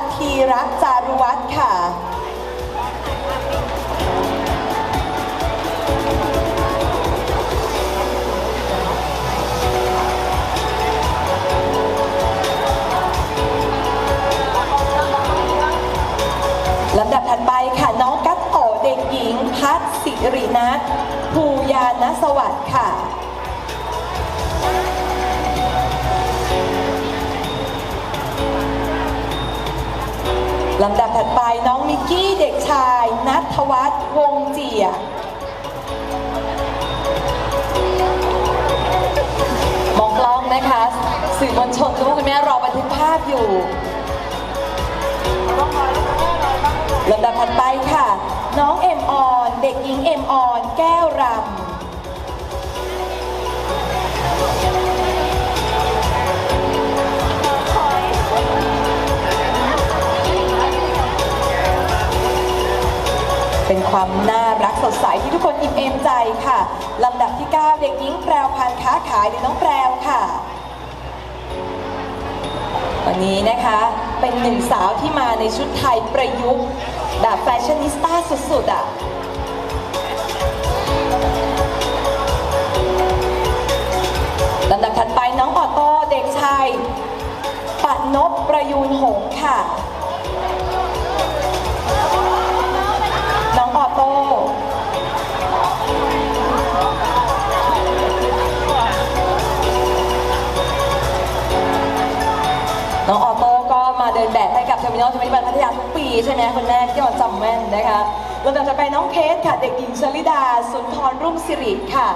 ฒน์ธีระจารุวัฒน์ค่ะลำดับถัดไปค่ะน้องกัตโตเด็กหญิง พัฒสิรินัทภูยานสวัสดิ์ค่ะ ลำดับถัดไปน้องมิกกี้เด็กชายนัทวัฒน์วงเจียมองกล้องนะคะ สื่อมวลชนคุณพ่อคุณแม่รอบันทึกภาพอยู่ลำดับถัดไปค่ะ น้องเอ็มออน เด็กหญิงเอ็มออน แก้วรำ เป็นความน่ารักสดใสที่ทุกคนอิ่มเอมใจค่ะลำดับที่ 9 เด็กหญิงแพรวพันธ์ค้าขายหรือน้องแพรวค่ะ วันนี้นะคะเป็นหนึ่งสาวที่มาในชุดไทยประยุกต์แบบแฟชั่นนิสต้าสุดๆอะลำดับถัดไปน้องออโต้เด็กชายปัดนบประยูนหงค่ะ แบบให้เทอร์มินอลทเวนตี้วันพัทยาทุกปีใช่ไหมคนแรกที่เราจำแม่นนะคะลำดับต่อไปน้องเพชรค่ะ เด็กหญิงชลิดา สุนทรรุ่งสิริค่ะ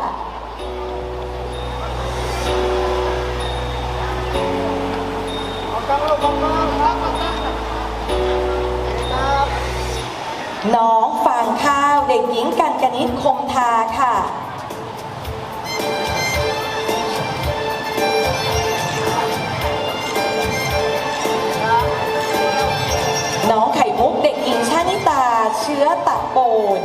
น้องฟางข้าว เด็กหญิงกันกนิษฐ์คมทาค่ะ น้องไข่มุกเด็กหญิงชานิตาเชื้อตะโปน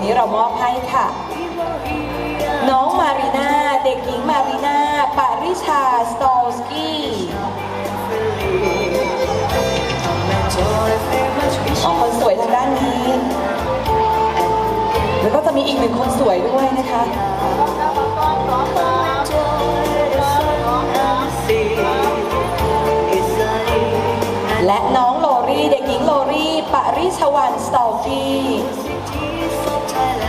วันนี้เรามอบให้ค่ะ น้องมารีนาเด็กหญิงมารีนาปาริชาสโตลสกี้อ๋อคนสวยทางด้านนี้ แล้วก็จะมีอีกหนึ่งคนสวยด้วยนะคะและน้องโลรี่เด็กหญิงโลรี่ปริชวันสตอลกี้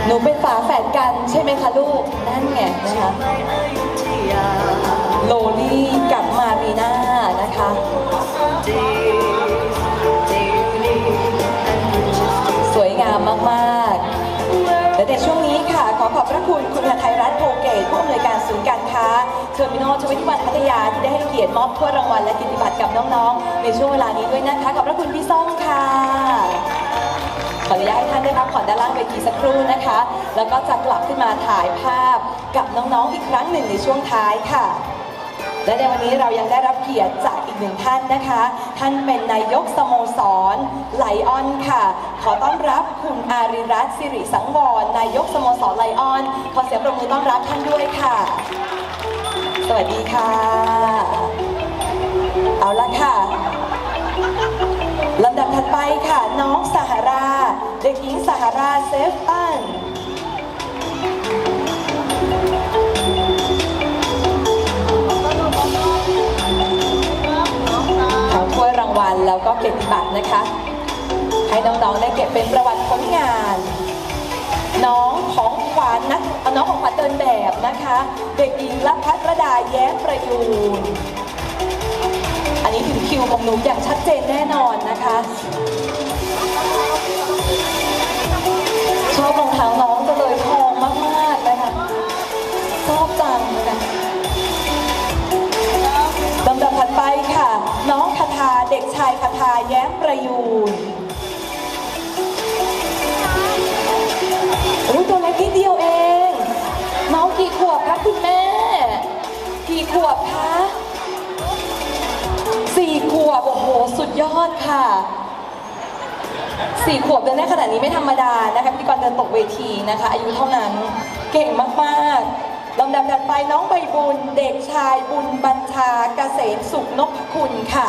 หนูเป็นฝาแฝดกันใช่ไหมคะลูก นั่นไงนะคะโลลี่กับมารีน่านะคะสวยงามมากๆและในช่วงนี้ค่ะ ขอขอบพระคุณคุณไทยรัฐโพเกตผู้อำนวยการศูนย์การค้าเทอร์มินอลทเวนตี้วันพัทยาที่ได้ให้เกียรติมอบถ้วยรางวัลและกิตติบัตรกับน้องๆ ในช่วงเวลานี้ด้วยนะคะ ขอบพระคุณพี่ส้มค่ะ ออนุญาตให้ท่านได้พักผ่อนด้านล่างเวทีสักครู่นะคะ แล้วก็จะกลับขึ้นมาถ่ายภาพกับน้องๆอีกครั้งหนึ่งในช่วงท้ายค่ะ และในวันนี้เรายังได้รับเกียรติจากอีกหนึ่งท่านนะคะ ท่านเป็นนายกสโมสรไลออนค่ะ ขอต้อนรับคุณอาริรัตน์สิริสังวรนายกสโมสรไลออน ขอเสียงปรบมือต้อนรับท่านด้วยค่ะ สวัสดีค่ะ เอาละค่ะลำดับถัดไปค่ะ ราเซฟตันทั้งถ้วยรางวัลแล้วก็เกียรติบัตรนะคะ ให้น้องๆได้เก็บเป็นประวัติผลงาน น้องของขวัญนะเอาน้องของขวัญเดินแบบนะคะ เด็กหญิงรัพัทรดาแย้มประยูนอันนี้ถึงคิวของหนูอย่างชัดเจนแน่นอนนะคะ ยอดค่ะสี่ขวบเดินได้ขนาดนี้ไม่ธรรมดานะคะพิธีกรเดินตกเวทีนะคะ อายุเท่านั้นเก่งมากๆลำดับถัดไปน้องใบบุญเด็กชายบุญบัญชาเกษมสุขนพคุณค่ะ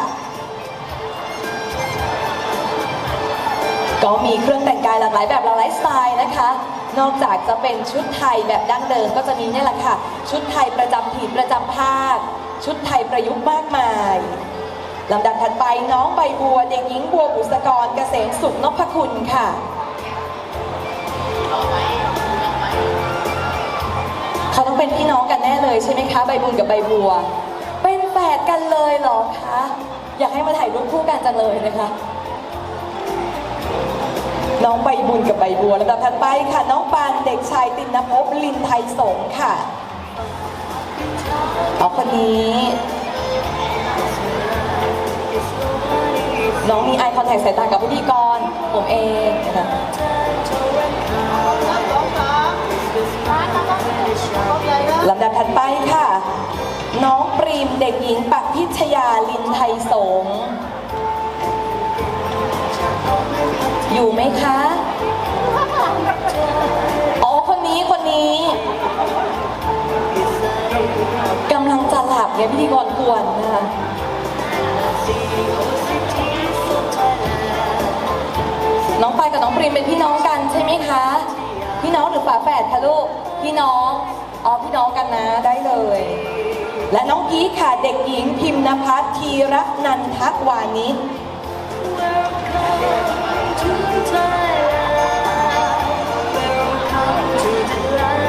ก็มีเครื่องแต่งกายหลากหลายแบบหลากหลายสไตล์นะคะ นอกจากจะเป็นชุดไทยแบบดั้งเดิมก็จะมีเนี่ยแหละค่ะ ชุดไทยประจำถิ่นประจำภาค ชุดไทยประยุกต์มากมาย ลำดับถัดไปน้องใบบัวเด็กหญิงบัวบุษกรเกษมสุขนพคุณค่ะเขาต้องเป็นพี่น้องกันแน่เลยใช่ไหมคะใบบุญกับใบบัว เป็นแฝดกันเลยเหรอคะอยากให้มาถ่ายรูปคู่กันจังเลยนะคะ น้องใบบุญกับใบบัวลำดับถัดไปค่ะ น้องปานเด็กชายตินภพลินไทยสงค่ะเอาคนนี้ น้องมีไอคอนแทคสายตากับพิธีกร ผมเองนะคะลำดับถัดไปค่ะ น้องปรีมเด็กหญิงปักพิชยาลินไทยสง อยู่ไหมคะ อ๋อ คนนี้คนนี้กำลังจะหลับเนี่ยพิธีกรควรนะคะ องปายกับน้องปรีมเป็นพี่น้องกันใช่ไหมคะ พี่น้องหรือฝาแฝดคะลูก พี่น้องอ๋อพี่น้องกันนะได้เลย และน้องกี้ค่ะเด็กหญิงพิมพ์นภัสธีรนันทวานิช